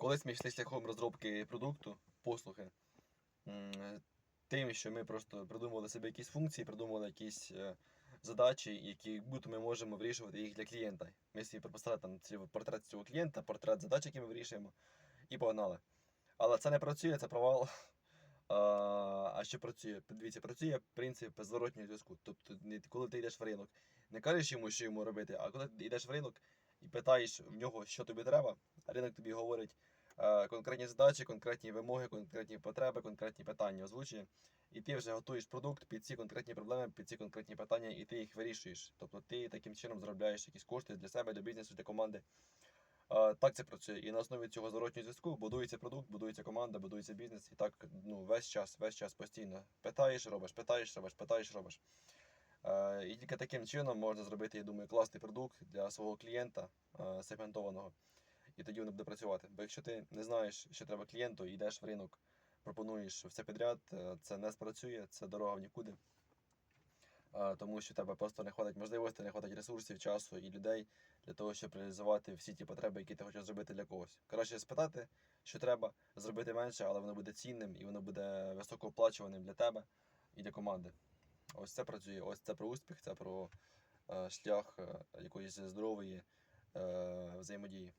Колись ми йшли шляхом розробки продукту, послуги, тим, що ми просто придумували собі якісь функції, придумували якісь е, задачі, які як будто ми можемо вирішувати їх для клієнта. Ми собі прописали там портрет цього клієнта, портрет задач, які ми вирішуємо, і погнали. Але це не працює, це провал. А, що працює? Дивіться, працює принцип зворотнього зв'язку. Тобто, коли ти йдеш в ринок, не кажеш йому, що йому робити, а коли ти йдеш в ринок і питаєш в нього, що тобі треба, ринок тобі говорить е, конкретні задачі, конкретні вимоги, конкретні потреби, конкретні питання озвучує. І ти вже готуєш продукт під ці конкретні проблеми, під ці конкретні питання, і ти їх вирішуєш. Тобто ти таким чином заробляєш якісь кошти для себе, для бізнесу, для команди. Е, Так це працює. І на основі цього зворотнього зв'язку будується продукт, будується команда, будується бізнес. І так ну, весь час, весь час постійно. Питаєш, робиш, питаєш, робиш, питаєш, робиш. Е, І тільки таким чином можна зробити, я думаю, класний продукт для свого клієнта сегментованого. І тоді воно буде працювати. Бо якщо ти не знаєш, що треба клієнту, і йдеш в ринок, пропонуєш все підряд, е, це не спрацює, це дорога в нікуди. Е, Тому що тебе просто не хватить можливостей, не хватить ресурсів, часу і людей для того, щоб реалізувати всі ті потреби, які ти хочеш зробити для когось. Краще спитати, що треба, зробити менше, але воно буде цінним і воно буде високооплачуваним для тебе і для команди. Ось це працює, ось це про успіх, це про е, шлях якоїсь здорової взаємодії.